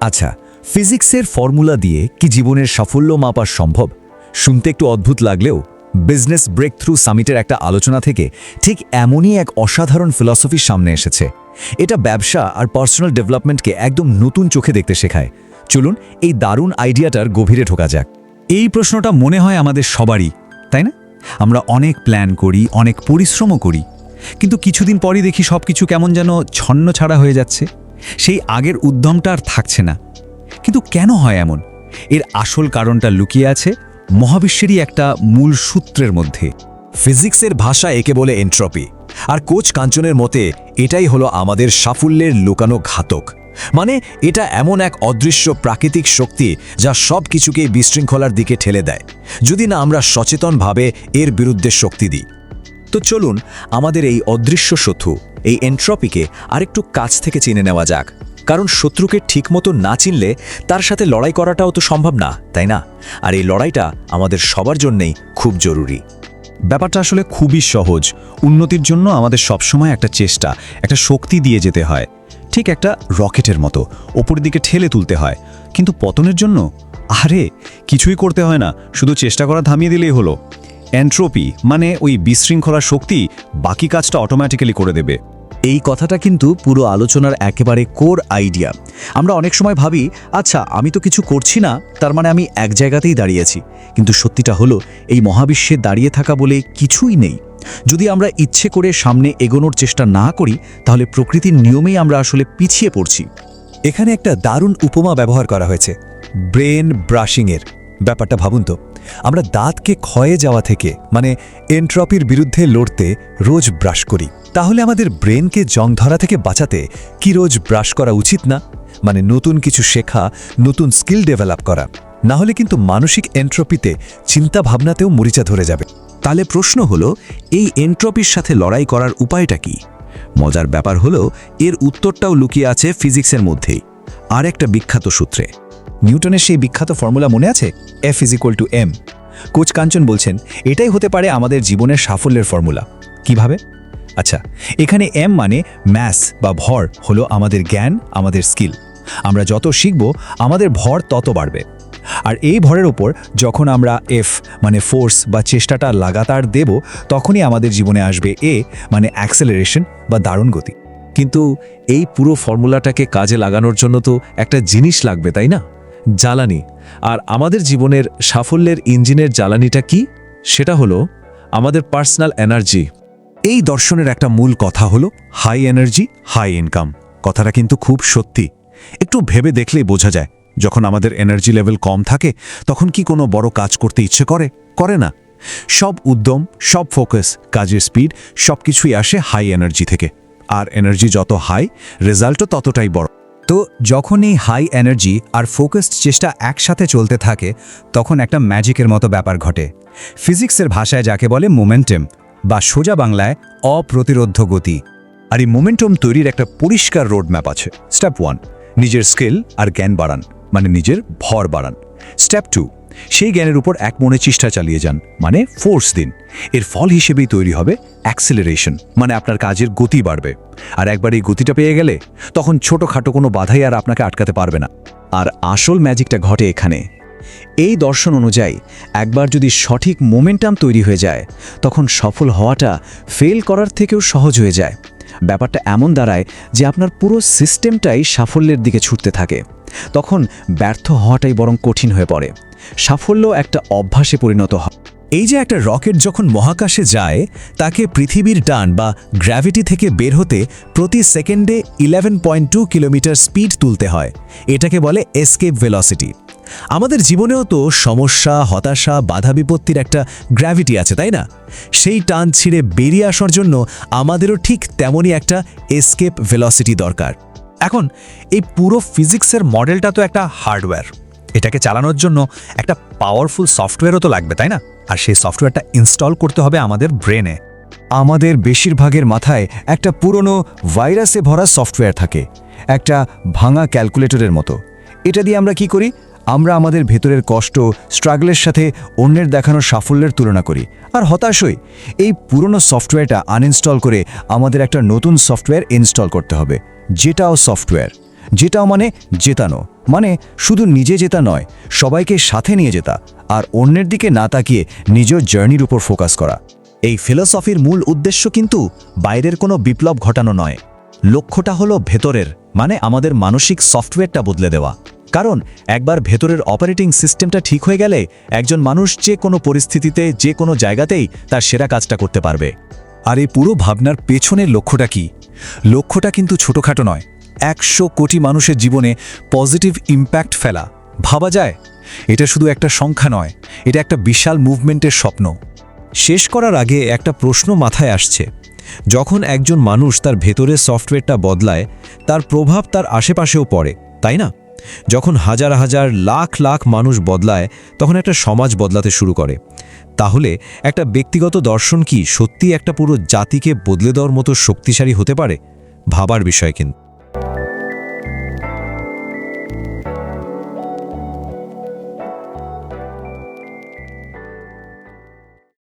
আচ্ছা ফিজিক্সের ফর্মুলা দিয়ে কি জীবনের সাফল্য মাপা সম্ভব? শুনতে একটু অদ্ভুত লাগলেও বিজনেস ব্রেক থ্রু সামিটের একটা আলোচনা থেকে ঠিক এমনই এক অসাধারণ ফিলসফির সামনে এসেছে। এটা ব্যবসা আর পার্সোনাল ডেভেলপমেন্টকে একদম নতুন চোখে দেখতে শেখায়। চলুন, এই দারুণ আইডিয়াটার গভীরে ঢোকা যাক। এই প্রশ্নটা মনে হয় আমাদের সবারই, তাই না? আমরা অনেক প্ল্যান করি, অনেক পরিশ্রমও করি, কিন্তু কিছুদিন পরই দেখি সব কিছু কেমন যেন ছন্ন ছাড়া হয়ে যাচ্ছে। সেই আগের উদ্যমটা আর থাকছে না। কিন্তু কেন হয় এমন? এর আসল কারণটা লুকিয়ে আছে মহাবিশ্বেরই একটা মূল সূত্রের মধ্যে। ফিজিক্সের ভাষা একে বলে এন্ট্রপি। আর কোচ কাঞ্চনের মতে, এটাই হলো আমাদের সাফল্যের লুকানো ঘাতক। মানে এটা এমন এক অদৃশ্য প্রাকৃতিক শক্তি যা সব কিছুকে বিশৃঙ্খলার দিকে ঠেলে দেয়। যদি না আমরা সচেতনভাবে এর বিরুদ্ধে শক্তি দিই। তো চলুন, আমাদের এই অদৃশ্য শত্রু এই এন্ট্রপিকে আরেকটু কাছ থেকে চিনে নেওয়া যাক। কারণ শত্রুকে ঠিকমতো না চিনলে তার সাথে লড়াই করাটাও তো সম্ভব না, তাই না? আর এই লড়াইটা আমাদের সবার জন্যেই খুব জরুরি। ব্যাপারটা আসলে খুবই সহজ। উন্নতির জন্য আমাদের সবসময় একটা চেষ্টা, একটা শক্তি দিয়ে যেতে হয়। ঠিক একটা রকেটের মতো, ওপরের দিকে ঠেলে তুলতে হয়। কিন্তু পতনের জন্য? আরে, কিছুই করতে হয় না। শুধু চেষ্টা করা থামিয়ে দিলেই হলো। অ্যান্ট্রোপি মানে ওই বিশৃঙ্খলা শক্তি বাকি কাজটা অটোমেটিক্যালি করে দেবে। এই কথাটা কিন্তু পুরো আলোচনার একেবারে কোর আইডিয়া। আমরা অনেক সময় ভাবি আচ্ছা আমি তো কিছু করছি না, তার মানে আমি এক জায়গাতেই দাঁড়িয়েছি কিন্তু সত্যিটা হলো, এই মহাবিশ্বে দাঁড়িয়ে থাকা বলে কিছুই নেই। যদি আমরা ইচ্ছে করে সামনে এগোনোর চেষ্টা না করি, তাহলে প্রকৃতির নিয়মেই আমরা আসলে পিছিয়ে পড়ছি। এখানে একটা দারুণ উপমা ব্যবহার করা হয়েছে, ব্রেন ব্রাশিংয়ের। ব্যাপারটা ভাবুন তো, আমরা দাঁতকে ক্ষয়ে যাওয়া থেকে মানে এন্ট্রপির বিরুদ্ধে লড়তে রোজ ব্রাশ করি। তাহলে আমাদের ব্রেনকে জং ধরা থেকে বাঁচাতে কি রোজ ব্রাশ করা উচিত না? মানে নতুন কিছু শেখা, নতুন স্কিল ডেভেলপ করা। না হলে কিন্তু মানসিক এন্ট্রপিতে চিন্তা ভাবনাতেও মরিচা ধরে যাবে। তাহলে প্রশ্ন হলো, এই এন্ট্রপির সাথে লড়াই করার উপায়টা কি? মজার ব্যাপার হলো, এর উত্তরটাও লুকিয়ে আছে ফিজিক্সের মধ্যেই। আর একটা বিখ্যাত সূত্রে। নিউটনের সেই বিখ্যাত ফর্মুলা মনে আছে? F is to M coach Kanchan বলছেন, এটাই হতে পারে আমাদের জীবনের সাফল্যের ফর্মুলা। কীভাবে? আচ্ছা এখানে এম মানে ম্যাস বা ভর হলো আমাদের জ্ঞান, আমাদের স্কিল আমরা যত শিখব, আমাদের ভর তত বাড়বে। আর এই ভরের ওপর যখন আমরা এফ মানে ফোর্স বা চেষ্টাটা লাগাতার দেব, তখনই আমাদের জীবনে আসবে এ মানে অ্যাক্সেলারেশন বা দারুণ গতি। কিন্তু এই পুরো ফর্মুলাটাকে কাজে লাগানোর জন্য তো একটা জিনিস লাগবে, তাই না? জ্বালানি। আর আমাদের জীবনের সাফল্যের ইঞ্জিনের জ্বালানিটা কি? সেটা হলো আমাদের পার্সোনাল এনার্জি এই দর্শনের একটা মূল কথা হলো হাই এনার্জি হাই ইনকাম কথাটা কিন্তু খুব সত্যি। একটু ভেবে দেখলেই বোঝা যায়, যখন আমাদের এনার্জি লেভেল কম থাকে, তখন কি কোনো বড় কাজ করতে ইচ্ছে করে? করে না। সব উদ্যম, সব ফোকাস কাজের স্পিড সব কিছুই আসে হাই এনার্জি থেকে। আর এনার্জি যত হাই রেজাল্টও ততটাই বড়। তো যখন এই হাই এনার্জি আর ফোকাসড চেষ্টা একসাথে চলতে থাকে, তখন একটা ম্যাজিকের মতো ব্যাপার ঘটে। ফিজিক্সের ভাষায় যাকে বলে মোমেন্টাম বা সোজা বাংলায় অপ্রতিরোধ্য গতি আর এই মোমেন্টাম তৈরির একটা পরিষ্কার রোডম্যাপ আছে। স্টেপ ওয়ান নিজের স্কিল আর জ্ঞান বাড়ান মানে নিজের ভর বাড়ান। স্টেপ টু সেই জ্ঞানের উপর এক মনে চেষ্টা চালিয়ে যান মানে ফোর্স দিন। এর ফল হিসেবেই তৈরি হবে অ্যাক্সেলারেশন মানে আপনার কাজের গতি বাড়বে। আর একবার এই গতিটা পেয়ে গেলে, তখন ছোটোখাটো কোনো বাধাই আর আপনাকে আটকাতে পারবে না। আর আসল ম্যাজিকটা ঘটে এখানে। এই দর্শন অনুযায়ী, একবার যদি সঠিক মোমেন্টাম তৈরি হয়ে যায়, তখন সফল হওয়াটা ফেল করার থেকেও সহজ হয়ে যায়। ব্যাপারটা এমন দাঁড়ায় যে আপনার পুরো সিস্টেমটাই সাফল্যের দিকে ছুটতে থাকে। তখন ব্যর্থ হওয়াটাই বরং কঠিন হয়ে পড়ে। সাফল্য একটা অভ্যাসে পরিণত হয়। এই যে একটা রকেট যখন মহাকাশে যায়, তাকে পৃথিবীর টান বা গ্র্যাভিটি থেকে বের হতে প্রতি সেকেন্ডে eleven point two kilometre speed তুলতে হয়। এটাকে বলে এসকেপ ভেলোসিটি আমাদের জীবনেও তো সমস্যা, হতাশা, বাধা বিপত্তির একটা গ্র্যাভিটি আছে, তাই না? সেই টান ছিঁড়ে বেরিয়ে আসার জন্য আমাদেরও ঠিক তেমনই একটা এসকেপ ভেলোসিটি দরকার। এখন, এই পুরো ফিজিক্সের মডেলটা তো একটা হার্ডওয়্যার এটাকে চালানোর জন্য একটা পাওয়ারফুল সফটওয়্যারও তো লাগবে, তাই না? আর সেই সফটওয়্যারটা ইনস্টল করতে হবে আমাদের ব্রেনে আমাদের বেশিরভাগের মাথায় একটা পুরনো ভাইরাসে ভরা সফটওয়্যার থাকে। একটা ভাঙা ক্যালকুলেটরের মতো। এটা দিয়ে আমরা কি করি? আমরা আমাদের ভেতরের কষ্ট, স্ট্রাগলের সাথে অন্যের দেখানো সাফল্যের তুলনা করি। আর হতাশ হই, এই পুরনো সফটওয়্যারটা আনইনস্টল করে আমাদের একটা নতুন সফটওয়্যার ইনস্টল করতে হবে। যেটাও সফটওয়্যার। যেটাও মানে জেতানো। মানে শুধু নিজে জেতা নয়, সবাইকে সাথে নিয়ে জেতা আর অন্যের দিকে না তাকিয়ে নিজের জার্নির উপর ফোকাস করা। এই ফিলসফির মূল উদ্দেশ্য কিন্তু বাইরের কোনো বিপ্লব ঘটানো নয়। লক্ষ্যটা হলো ভেতরের মানে আমাদের মানসিক সফটওয়্যারটা বদলে দেওয়া। কারণ একবার ভেতরের অপারেটিং সিস্টেমটা ঠিক হয়ে গেলে একজন মানুষ যে কোনো পরিস্থিতিতে, যে কোনো জায়গাতেই তার সেরা কাজটা করতে পারবে। আর এই পুরো ভাবনার পেছনের লক্ষ্যটা কি? লক্ষ্যটা কিন্তু ছোটখাটো নয়। একশো কোটি মানুষের জীবনে পজিটিভ ইম্প্যাক্ট ফেলা। ভাবা যায়? এটা শুধু একটা সংখ্যা নয়, এটা একটা বিশাল মুভমেন্টের স্বপ্ন। শেষ করার আগে একটা প্রশ্ন মাথায় আসছে। যখন একজন মানুষ তার ভেতরের সফটওয়্যারটা বদলায়, তার প্রভাব তার আশেপাশেও পড়ে, তাই না? যখন হাজার হাজার লাখ লাখ মানুষ বদলায়, তখন একটা সমাজ বদলাতে শুরু করে। তাহলে একটা ব্যক্তিগত দর্শন কি সত্যি একটা পুরো জাতিকে বদলে দেওয়ার মতো শক্তিশালী হতে পারে? ভাবার বিষয় কিন্তু।